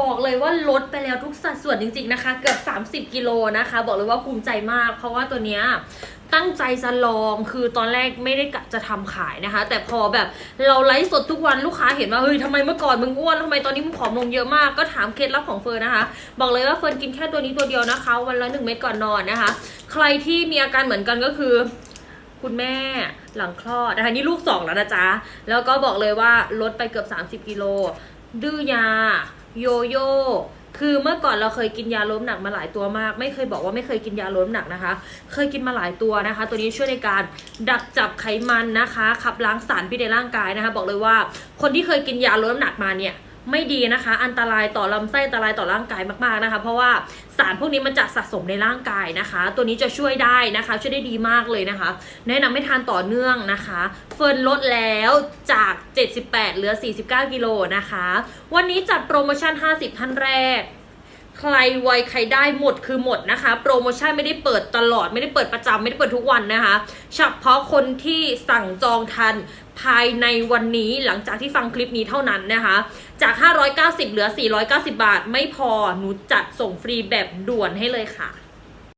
บอกเลยว่าลดไปแล้วทุกสัดส่วนจริง ๆนะคะ เกือบ 30 กิโลนะคะ บอกเลยว่าภูมิใจมาก เพราะว่าตัวเนี้ยตั้งใจจะลองคือตอนแรกไม่ได้กะจะทำขายนะคะ แต่พอแบบเราไลฟ์สดทุกวันลูกค้าเห็นว่าเฮ้ยทำไมเมื่อก่อนมึงอ้วนทำไมตอนนี้มึงผอมลงเยอะมากก็ถามเคล็ดลับของเฟิร์นนะคะ บอกเลยว่าเฟิร์นกินแค่ตัวนี้ตัวเดียวนะคะ วันละหนึ่งเม็ดก่อนนอนนะคะ ใครที่มีอาการเหมือนกันก็คือ คุณแม่หลังคลอดนะคะนี่ลูกสองแล้วนะจ๊ะแล้วก็บอกเลยว่าลดไปเกือบ 30กิโล ดื้อยา โยโย่คือเมื่อก่อนเราเคยกินยาลดน้ำหนักมาหลายตัวมาก ไม่เคยบอกว่าไม่เคยกินยาลดน้ำหนักนะคะ เคยกินมาหลายตัวนะคะ ตัวนี้ช่วยในการดักจับไขมันนะคะ ขับล้างสารพิษในร่างกายนะคะ บอกเลยว่าคนที่เคยกินยาลดน้ำหนักมาเนี่ย ไม่ดีนะคะ อันตรายต่อลำไส้อันตรายต่อร่างกายมากๆนะคะ เพราะว่าสารพวกนี้มันจะสะสมในร่างกายนะคะ ตัวนี้จะช่วยได้นะคะ ช่วยได้ดีมากเลยนะคะ แนะนำให้ทานต่อเนื่องนะคะ เฟิร์นลดแล้วจาก 78 เหลือ 49 กิโลนะคะ วันนี้จัดโปรโมชั่น 50 ท่านแรก ใครไวใครได้หมดคือหมดนะคะ โปรโมชั่นไม่ได้เปิดตลอดไม่ได้เปิดประจำไม่ได้เปิดทุกวันนะคะเฉพาะคนที่สั่งจองทันภายในวันนี้หลังจากที่ฟังคลิปนี้เท่านั้นนะคะ จาก 590 เหลือ 490 บาท ไม่พอหนูจัดส่งฟรีแบบด่วนให้เลยค่ะ